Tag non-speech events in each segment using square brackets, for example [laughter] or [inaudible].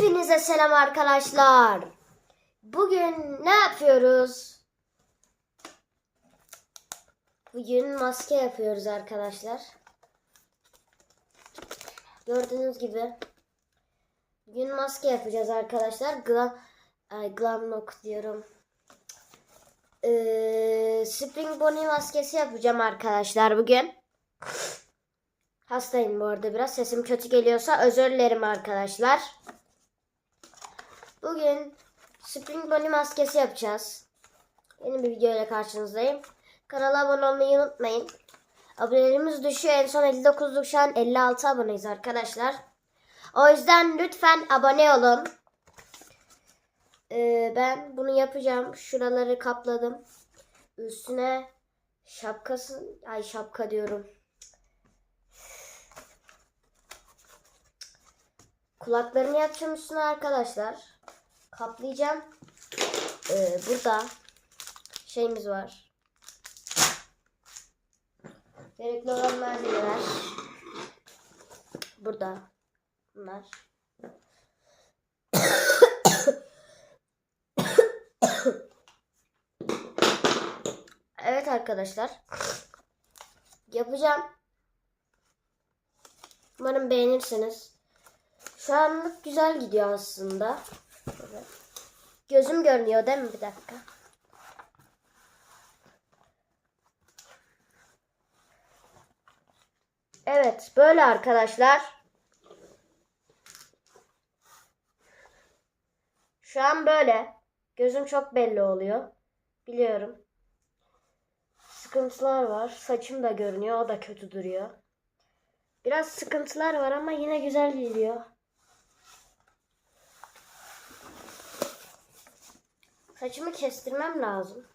Hepinize selam arkadaşlar. Bugün ne yapıyoruz? Bugün maske yapıyoruz arkadaşlar. Gördüğünüz gibi bugün maske yapacağız arkadaşlar. Glam, ay, Glamlock diyorum. Ee, Spring Bonnie maskesi yapacağım arkadaşlar bugün. Hastayım bu arada biraz. Sesim kötü geliyorsa özür dilerim arkadaşlar. Bugün Spring Bonnie maskesi yapacağız. Yeni bir video ile karşınızdayım. Kanala abone olmayı unutmayın. Abonelerimiz düşüyor. En son 59'luk şu an 56 aboneyiz arkadaşlar. O yüzden lütfen abone olun. Ee, ben bunu yapacağım. Şuraları kapladım. Üstüne şapkası, ay şapka diyorum. Kulaklarını yapacağım üstüne arkadaşlar. Kaplayacağım. Ee, burada şeyimiz var. Gerekli olan malzemeler. Burada. Bunlar. evet arkadaşlar. Yapacağım. Umarım beğenirsiniz. Şu anlık güzel gidiyor aslında. Şöyle. Gözüm görünüyor değil mi? Bir dakika. Evet, böyle arkadaşlar. Şu an böyle. Gözüm çok belli oluyor. Biliyorum. Sıkıntılar var. Saçım da görünüyor. O da kötü duruyor. Biraz sıkıntılar var ama yine güzel gidiyor. Saçımı kestirmem lazım.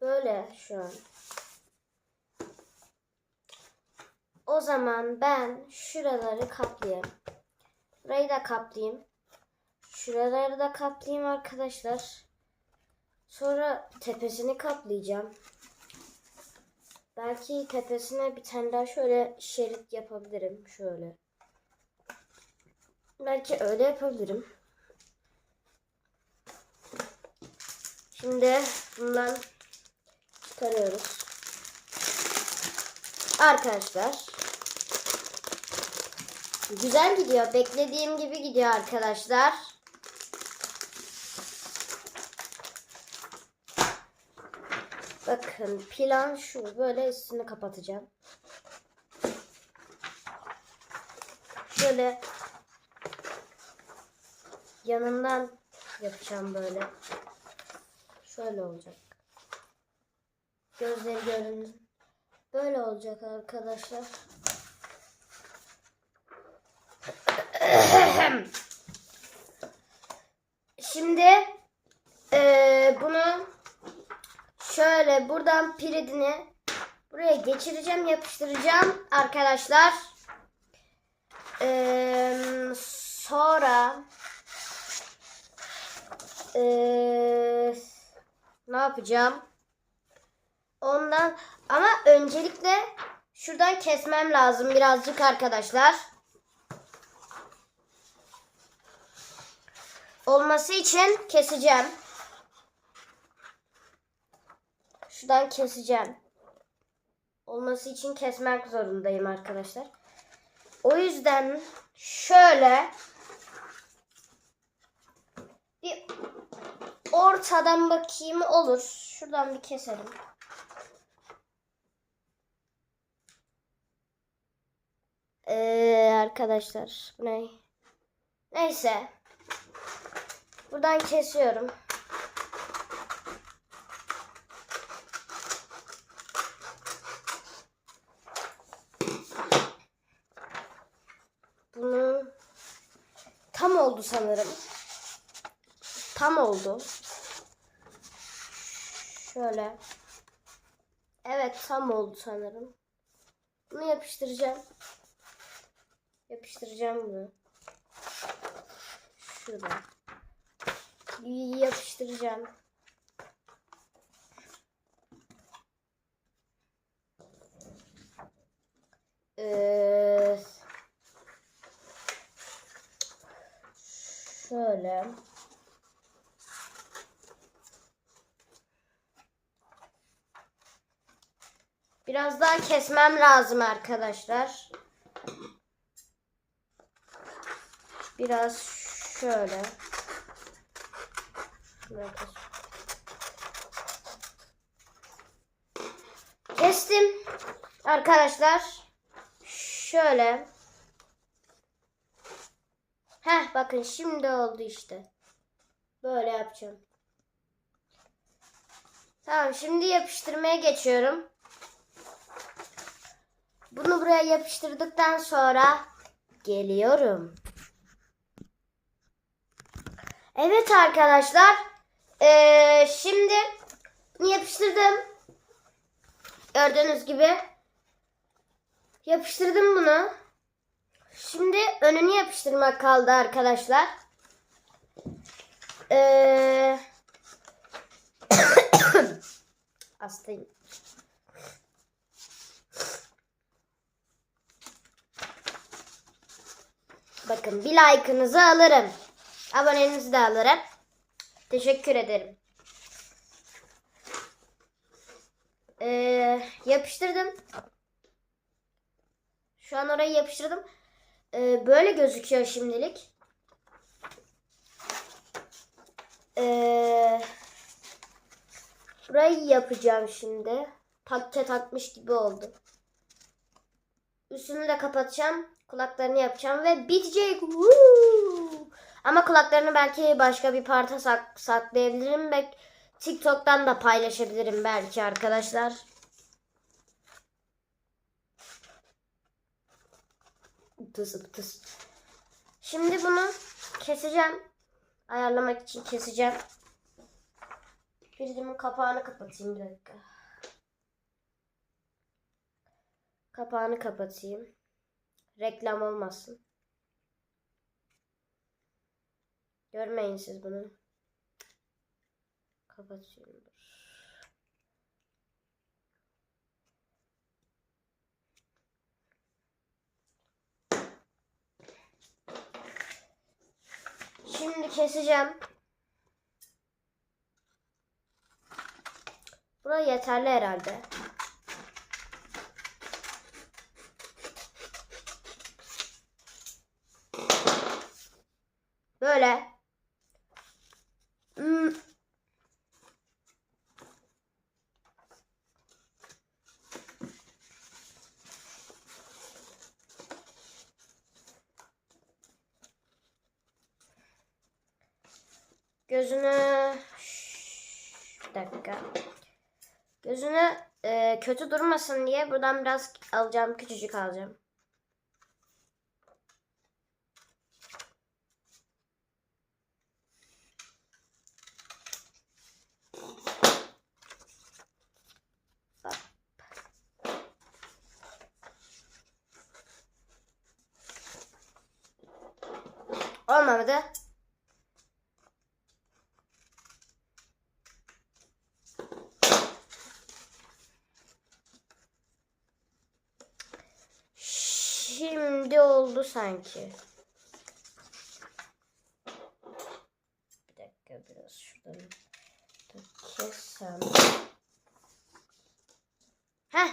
Böyle şu an. O zaman ben şuraları kaplayayım. Burayı da kaplayayım. Şuraları da kaplayayım arkadaşlar. Sonra tepesini kaplayacağım. Belki tepesine bir tane daha şöyle şerit yapabilirim. Şöyle. Belki öyle yapabilirim. Şimdi bundan çıkarıyoruz. Arkadaşlar. Güzel gidiyor. Beklediğim gibi gidiyor arkadaşlar. Bakın plan şu. Böyle üstünü kapatacağım. Şöyle yanından yapacağım böyle. Şöyle olacak. Gözleri görün. Böyle olacak arkadaşlar. Şimdi eee, bunu şöyle buradan piridini buraya geçireceğim, yapıştıracağım arkadaşlar. Eee, sonra eee, ne yapacağım? Ondan ama öncelikle şuradan kesmem lazım birazcık arkadaşlar. Olması için keseceğim. Şuradan keseceğim. Olması için kesmek zorundayım arkadaşlar. O yüzden şöyle bir ortadan bakayım olur. Şuradan bir keselim. Ee, arkadaşlar ne? Neyse. Buradan kesiyorum. Bunu tam oldu sanırım. Tam oldu. Şöyle. Evet tam oldu sanırım. Bunu yapıştıracağım. Yapıştıracağım bunu. Şurada. Yapıştıracağım. Ee, Şöyle. Biraz daha kesmem lazım arkadaşlar. Biraz şöyle. Kestim. Arkadaşlar. Şöyle. Heh bakın şimdi oldu işte. Böyle yapacağım. Tamam şimdi yapıştırmaya geçiyorum. Bunu buraya yapıştırdıktan sonra geliyorum. Evet arkadaşlar. Ee, şimdi yapıştırdım. Gördüğünüz gibi. Yapıştırdım bunu. Şimdi önünü yapıştırmak kaldı arkadaşlar. Ee... [coughs] Hastayım. Bakın bir like'ınızı alırım. Abonenizi de alırım. Teşekkür ederim. Ee, yapıştırdım. Şu an orayı yapıştırdım. Ee, böyle gözüküyor şimdilik. Ee, burayı yapacağım şimdi. Takke takmış gibi oldu. Üstünü de kapatacağım. Kulaklarını yapacağım ve bitecek. Ama kulaklarını belki başka bir parta sak saklayabilirim. Belki TikTok'tan da paylaşabilirim belki arkadaşlar. Tıs tıs. Şimdi bunu keseceğim. Ayarlamak için keseceğim. Prizimin kapağını kapatayım bir dakika. Kapağını kapatayım. Reklam olmasın. Görmeyin siz bunu. Kapatıyorum. Şimdi keseceğim. Bura yeterli herhalde. Böyle. Hmm. Gözünü bir dakika. Gözünü e, kötü durmasın diye buradan biraz alacağım. Küçücük alacağım. Olmadı. Şimdi oldu sanki. Bir dakika biraz şuradan da kessem. Heh.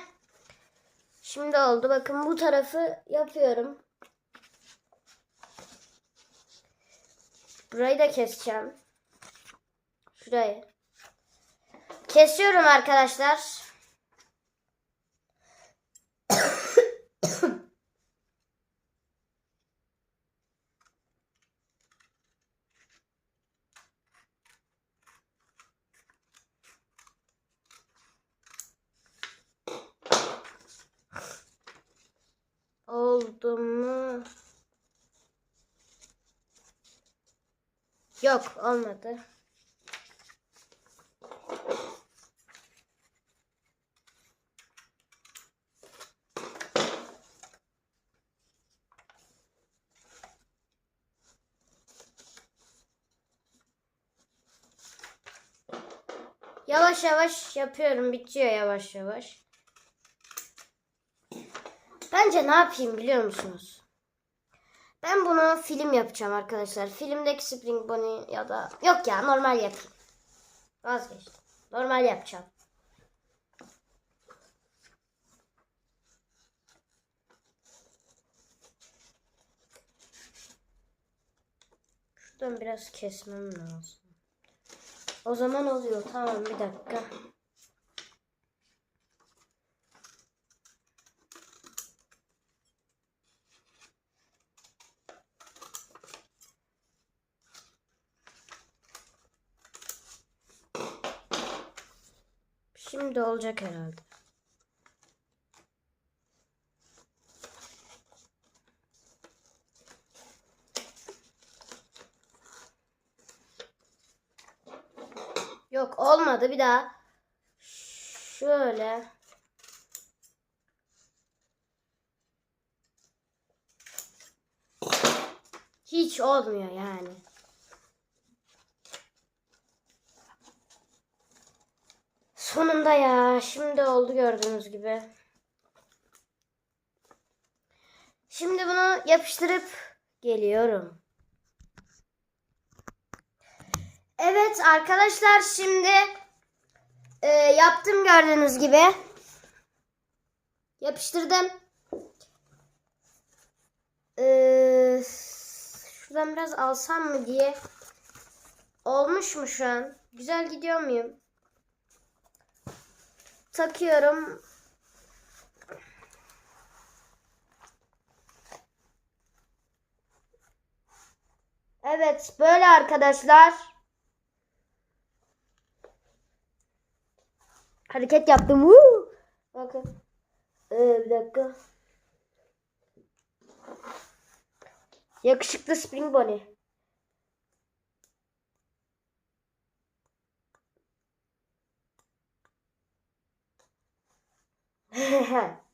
Şimdi oldu. Bakın bu tarafı yapıyorum. Burayı da keseceğim. Şurayı. Kesiyorum arkadaşlar. Oldu mu? Yok olmadı. Yavaş yavaş yapıyorum. Bitiyor yavaş yavaş. Bence ne yapayım biliyor musunuz? Ben bunu film yapacağım arkadaşlar. Filmdeki Spring Bonnie ya da yok ya normal yapayım. Vazgeçtim. Normal yapacağım. Şuradan biraz kesmem lazım. O zaman oluyor. Tamam bir dakika. Şimdi olacak herhalde. Yok olmadı bir daha. Şöyle. Hiç olmuyor yani. Sonunda ya. Şimdi oldu gördüğünüz gibi. Şimdi bunu yapıştırıp geliyorum. Evet arkadaşlar şimdi e, yaptım gördüğünüz gibi. Yapıştırdım. E, şuradan biraz alsam mı diye. Olmuş mu şu an? Güzel gidiyor muyum? Takıyorum. Evet böyle arkadaşlar. Hareket yaptım. Woo! Bakın. Ee, bir dakika. Yakışıklı Spring Bonnie. [laughs]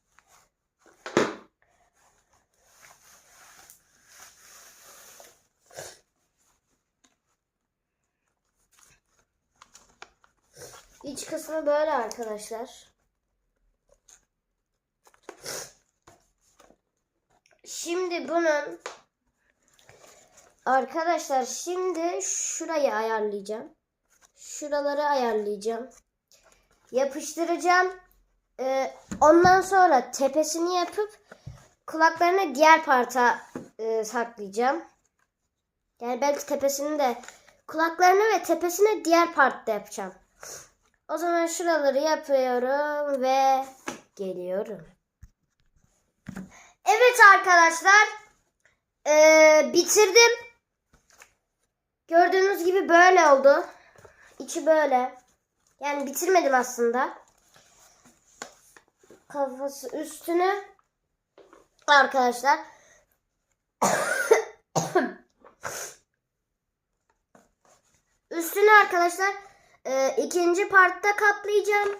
İç kısmı böyle arkadaşlar. Şimdi bunun arkadaşlar şimdi şurayı ayarlayacağım. Şuraları ayarlayacağım. Yapıştıracağım. Ee, ondan sonra tepesini yapıp kulaklarını diğer parta e, saklayacağım. Yani belki tepesini de kulaklarını ve tepesini diğer partta yapacağım. O zaman şuraları yapıyorum ve geliyorum. Evet arkadaşlar. Ee, bitirdim. Gördüğünüz gibi böyle oldu. İçi böyle. Yani bitirmedim aslında. Kafası üstünü arkadaşlar. [coughs] üstünü arkadaşlar e, ikinci partta kaplayacağım.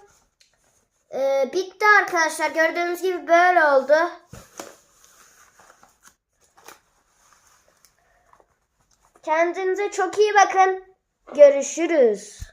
E, bitti arkadaşlar. Gördüğünüz gibi böyle oldu. Kendinize çok iyi bakın. Görüşürüz.